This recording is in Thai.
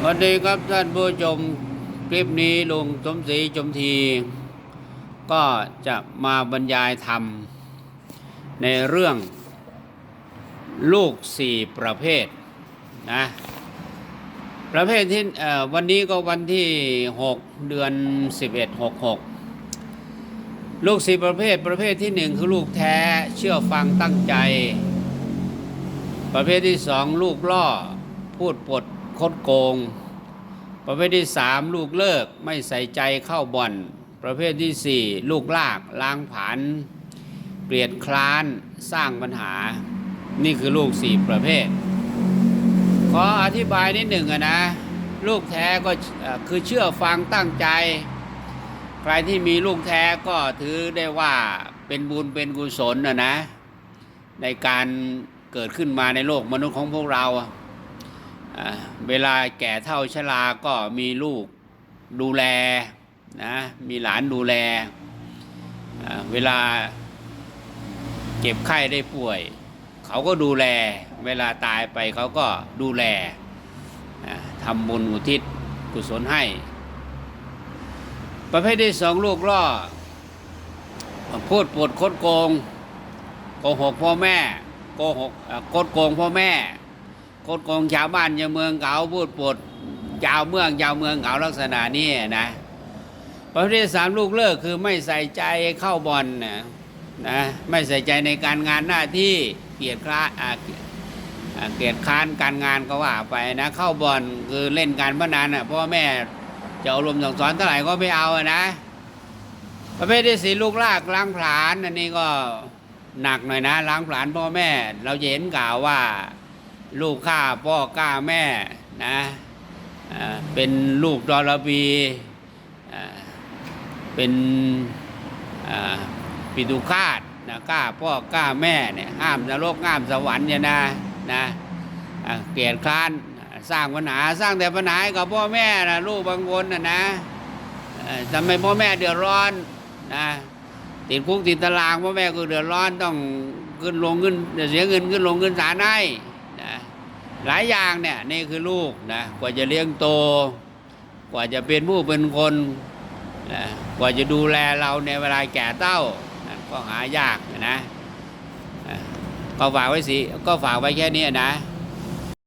สวัสดีครับท่านผู้ชมคลิปนี้ลุงสมศรีจมที ก็จะมาบรรยายธรรม ในเรื่อง ลูกสี่ประเภทนะประเภทที่วันนี้ก็วันที่ 6 เดือน 11 66 ลูกสี่ประเภทประเภทที่หนึ่งคือลูกแท้เชื่อฟังตั้งใจ ประเภทที่สองลูกล่อพูดปด คดโกง ประเภทที่สามลูกเลิกไม่ใส่ใจเข้าบ่อน ประเภทที่สี่ลูกลากล้างผานเปลี่ยนคลานสร้างปัญหา นี่คือลูกสี่ประเภท ขออธิบายนิดหนึ่งนะ ลูกแท้ก็คือเชื่อฟังตั้งใจ ใครที่มีลูกแท้ก็ถือได้ว่าเป็นบุญเป็นกุศลนะนะ ในการเกิดขึ้นมาในโลกมนุษย์ของพวกเรา เวลาแก่เท่าชราก็มีลูกดูแลนะมีหลานดูแล เวลาเจ็บไข้ได้ป่วย เขาก็ดูแล เวลาตายไปเขาก็ดูแลทำบุญอุทิศกุศลให้ ประเภทที่สองลูกล่อพูดปวดคดโกงโกหกพ่อแม่โกหกเอ่อกดโกงพ่อแม่ กดโกงชาวบ้านชาวเมืองเขาพูดปดชาวเมืองชาวเมืองเขาลักษณะนี้นะประเภทสามลูกเลิกคือไม่ใส่ใจเข้าบอลนะนะไม่ใส่ใจในการงานหน้าที่เกียรติคร้าเกียรติค้านการงานก็ว่าไปนะ เข้าบอลคือเล่นการพนันอะพ่อแม่จะอบรมสั่งสอนเท่าไหร่ก็ไม่เอาอะนะ ประเภทที่สี่ลูกลากล้างผลาญอันนี้ก็หนักหน่อยนะล้างผลาญพ่อแม่ เราจะเห็นข่าวว่า ลูกฆ่าพ่อฆ่าแม่นะเป็นลูกดอลบีเป็นปิตุคาตนะฆ่าพ่อฆ่าแม่เนี่ยห้ามนรกห้ามสวรรค์เนี่ยนะนะเกลียดคร้านสร้างปัญหาสร้างแต่ปัญหาให้กับพ่อแม่นะลูกบางคนนะนะทำไมพ่อแม่เดือดร้อนนะติดคุกติดตารางพ่อแม่ก็เดือดร้อนต้องขึ้นลงขึ้นเสียเงินขึ้นลงขึ้นศาลให้ นะหลายอย่างเนี่ยนี่คือลูกนะกว่าจะเลี้ยงโต กว่าจะเป็นผู้เป็นคนนะกว่าจะดูแลเราในเวลาแก่เต้านะก็หายากนะนะก็ฝากไว้สิก็ฝากไว้แค่นี้นะ